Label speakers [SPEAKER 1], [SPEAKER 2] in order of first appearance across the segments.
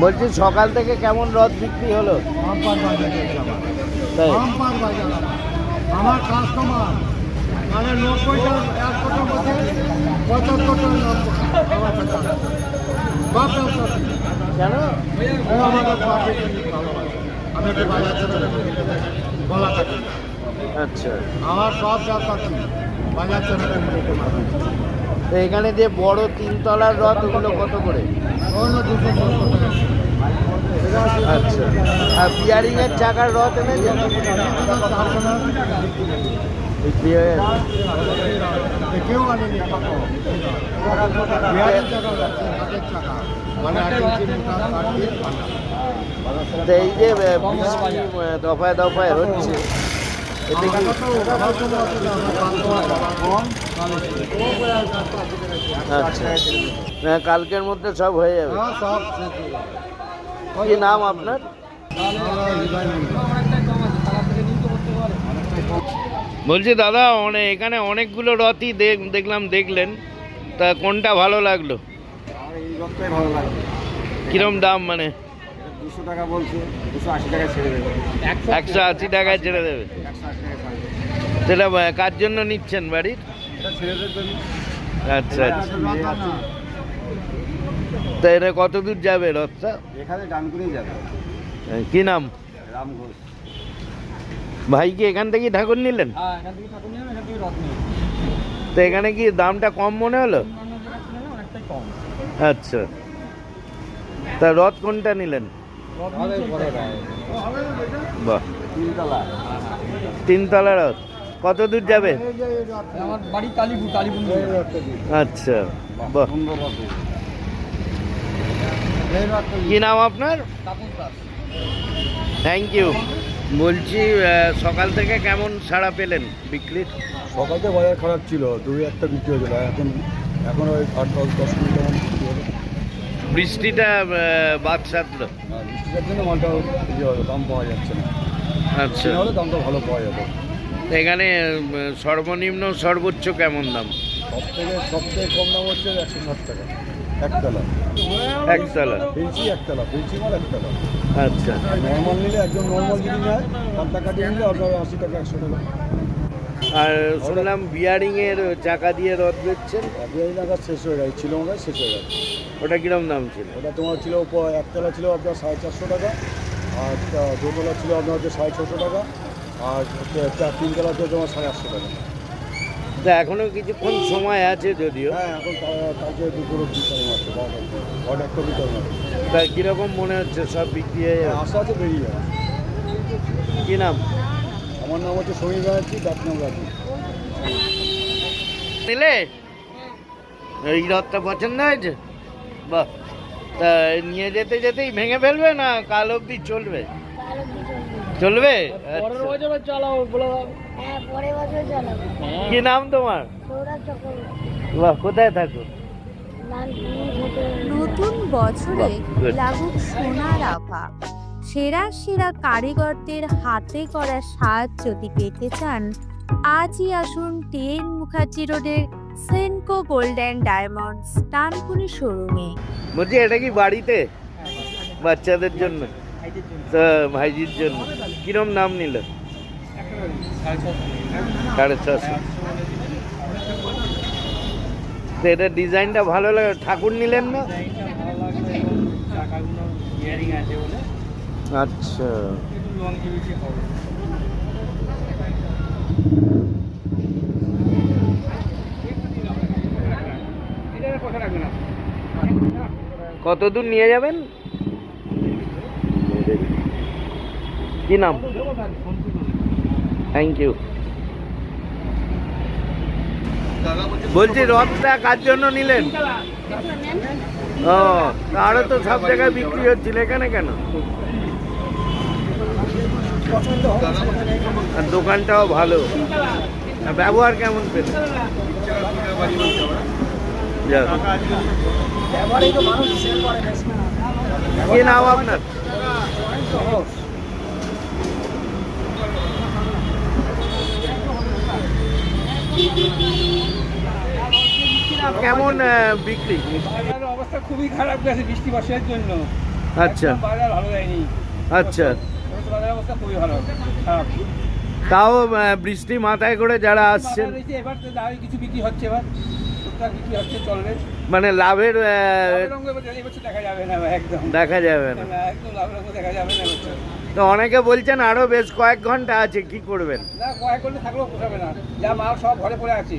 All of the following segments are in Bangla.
[SPEAKER 1] বলছি সকাল থেকে কেমন রথ বিক্রি হলো? তাই?
[SPEAKER 2] আমার কাস্টমার মানে নব্বইটা একশোটার মধ্যে পঁচাত্তরটা
[SPEAKER 1] কেন?
[SPEAKER 2] ও আমাদের বাপের জন্য ভালোবাসে। আমি একটু বাজার ছেড়ে গলা কাটি।
[SPEAKER 1] আচ্ছা।
[SPEAKER 2] আমার সব ব্যবসা বাজার ছেড়ে
[SPEAKER 1] তো এখানে যে বড় তিনতলার রথ ওগুলো কত করে? আচ্ছা। আর বিয়ারিং এর চাকার রথ এই
[SPEAKER 2] কেউ আনেনি মানে
[SPEAKER 1] এই যে দফায় দফায় হচ্ছে আচ্ছা। হ্যাঁ, কালকের মধ্যে সব হয়ে যাবে।
[SPEAKER 2] হ্যাঁ, যাবে।
[SPEAKER 1] কি নাম আপনার। বলছি দাদা অনেক এখানে অনেকগুলো রথই দেখ- দেখলাম দেখলেন। তা কোনটা ভালো লাগল। কিরম দাম মানে?
[SPEAKER 2] দুশো টাকা বলছে দুশো আশি টাকা ছেড়ে দেবে।
[SPEAKER 1] একশো আশি টাকায় ছেড়ে দেবে। সেটা কার জন্য নিচ্ছেন বাড়ির?
[SPEAKER 2] এটা ছেড়ে দেবে।
[SPEAKER 1] আচ্ছা আচ্ছা। তা এটা কত দূর যাবে রথটা
[SPEAKER 2] এখানে ডানকুনি যাবে।
[SPEAKER 1] কি নাম?
[SPEAKER 2] রাম ঘোষ।
[SPEAKER 1] ভাই কি এখান থেকেই ঠাকুর নিলেন?
[SPEAKER 2] হ্যাঁ থেকে থেকে
[SPEAKER 1] তো এখানে কি দামটা কম মনে হলো? আচ্ছা। তা রথ কোনটা নিলেন? বাহ।
[SPEAKER 2] তিনতলা
[SPEAKER 1] তিনতলা রথ। কত দূর যাবে?
[SPEAKER 2] আমার বাড়ি কালীপুর কালীপুর
[SPEAKER 1] আচ্ছা বাহ। কি নাম আপনার? থ্যাংক ইউ বলছি সকাল থেকে কেমন সাড়া পেলেন বিক্রির?
[SPEAKER 2] সকালতে বাজার খারাপ ছিল দুই একটা বিক্রি হয়েছিল এখন এখন ওই আট দশ দশ মিনিট
[SPEAKER 1] বৃষ্টিটা বাদ সাধলো।
[SPEAKER 2] বৃষ্টিটার জন্য মালটা দাম পাওয়া যাচ্ছে না।
[SPEAKER 1] আচ্ছা।
[SPEAKER 2] হলে দামটা ভালো পাওয়া যেত
[SPEAKER 1] এখানে সর্বনিম্ন সর্বোচ্চ কেমন দাম?
[SPEAKER 2] সব থেকে সব থেকে কম দাম হচ্ছে একশো ষাট টাকা। একতলা।
[SPEAKER 1] একতলা।
[SPEAKER 2] একতলা মাল একতলা।
[SPEAKER 1] আচ্ছা।
[SPEAKER 2] আর নর্মাল নিলে একদম নর্মাল যদি নেয় পান্তা কাটিয়ে নিলে আপনার আশি টাকা একশো টাকা।
[SPEAKER 1] আর শুনলাম বিয়ারিং এর চাকা দিয়ে রথ বেচছেন
[SPEAKER 2] বিয়ারি শেষ হয়ে গেছে ছিল মনে শেষ হয়ে গেছে।
[SPEAKER 1] ওটা কিরম দাম ছিল?
[SPEAKER 2] ওটা তোমার ছিল একতলা ছিল আপনার সাড়ে চারশো টাকা আর দোতলা ছিল আপনার হচ্ছে সাড়ে ছশো টাকা আর তিনতলা ছিল তোমার সাড়ে আটশো টাকা।
[SPEAKER 1] তা এখনও কিছুক্ষণ সময় আছে যদিও।
[SPEAKER 2] হ্যাঁ এখন কালকে দুপুর আছে অর্ডার আছে
[SPEAKER 1] তা কীরকম মনে হচ্ছে সব বিক্রি হয়ে যাবে
[SPEAKER 2] আশা আছে বেরিয়ে যাবে।
[SPEAKER 1] কি নাম?
[SPEAKER 2] আমার নাম হচ্ছে সমীর ব্যানার্জি ডাক নাম রাখি
[SPEAKER 1] নিলে এই রথটা পছন্দ হয়েছে? বাহ। তা নিয়ে যেতে যেতেই ভেঙে ফেলবে না কাল অবধি চলবে? চলবে? আচ্ছা।
[SPEAKER 3] হ্যাঁ পরের বছর চালাবো
[SPEAKER 1] কি নাম তোমার? বাহ কোথায় থাকো?
[SPEAKER 4] নতুন বছরে লাগুক সোনার আভা। সেরা সেরা কারিগরদের হাতে করা সাজ যদি পেতে চান আজই আসুন টিএন মুখার্জি রোডের Senco gold and diamonds Dankuni শোরুমে।
[SPEAKER 1] বলছি এটা কি বাড়িতে? বাচ্চাদের জন্য? তা ভাইজির জন্য। কিরম নাম নিল? সাড়ে ছশো। তো এটা ডিজাইনটা ভালো লাগে? ঠাকুর নিলেন না? আচ্ছা। কত দূর নিয়ে যাবেন? কি নাম? থ্যাংক ইউ বলছি, রথটা কার জন্য নিলেন? ও আরও তো সব জায়গায় বিক্রি হচ্ছিল, এখানে কেন? আর দোকানটাও ভালো। ব্যবহার কেমন পেলেন? যাক। কি নাম আপনার? কেমন বিক্রি?
[SPEAKER 5] বাজারের অবস্থা খুবই খারাপ গেছে বৃষ্টি বর্ষার জন্য।
[SPEAKER 1] আচ্ছা।
[SPEAKER 5] বাজার ভালো যায়নি।
[SPEAKER 1] আচ্ছা।
[SPEAKER 5] বাজারের অবস্থা খুবই ভালো খারাপ।
[SPEAKER 1] তাও বৃষ্টি মাথায় করে যারা আসছেন
[SPEAKER 5] রয়েছে, এবার তো কিছু বিক্রি হচ্ছে এবার।
[SPEAKER 1] মানে লাভের
[SPEAKER 5] দেখা যাবে না একদম।
[SPEAKER 1] দেখা যাবে না।
[SPEAKER 5] না, একদম লাভের অঙ্গ দেখা যাবে না
[SPEAKER 1] তো অনেকে বলছেন আরও বেশ কয়েক ঘণ্টা আছে কি করবেন?
[SPEAKER 5] না কয়েক করলে থাকলেও পোষাবে না। যা মাল সব ঘরে পড়ে আছে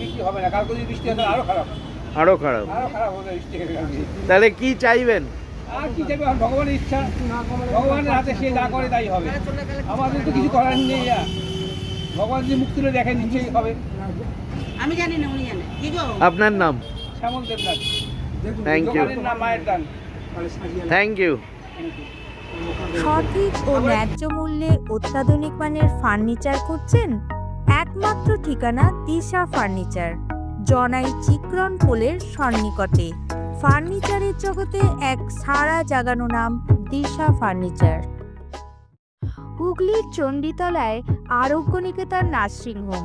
[SPEAKER 5] বিক্রি হবে না। কালকে যদি বৃষ্টি হয় খারাপ। আরও খারাপ।
[SPEAKER 1] খারাপ
[SPEAKER 5] হবে গেলে
[SPEAKER 1] তাহলে কি চাইবেন?
[SPEAKER 5] আর কি ভগবানের ইচ্ছা। ভগবানের হাতে সে যা করে তাই হবে। আমাদের তো কিছু করার নেই ভগবান যদি মুখ তুলে দেখেন নিশ্চয়ই হবে।
[SPEAKER 6] আমি জানি না উনি জানে। কি গো?
[SPEAKER 1] আপনার নাম?
[SPEAKER 5] শ্যামল দেবনাথ।
[SPEAKER 1] থ্যাংক ইউ
[SPEAKER 5] নাম মায়ের দান
[SPEAKER 1] থ্যাংক ইউ
[SPEAKER 4] সঠিক ও ন্যায্য মূল্যে অত্যাধুনিক মানের ফার্নিচার খুঁজছেন একমাত্র ঠিকানা দিশা ফার্নিচার জনাই চিক্রন পোলের সন্নিকটে। ফার্নিচারের জগতে এক সারা জাগানো নাম দিশা ফার্নিচার। হুগলির চণ্ডীতলায় আরোগ্য নিকেতন নার্সিংহোম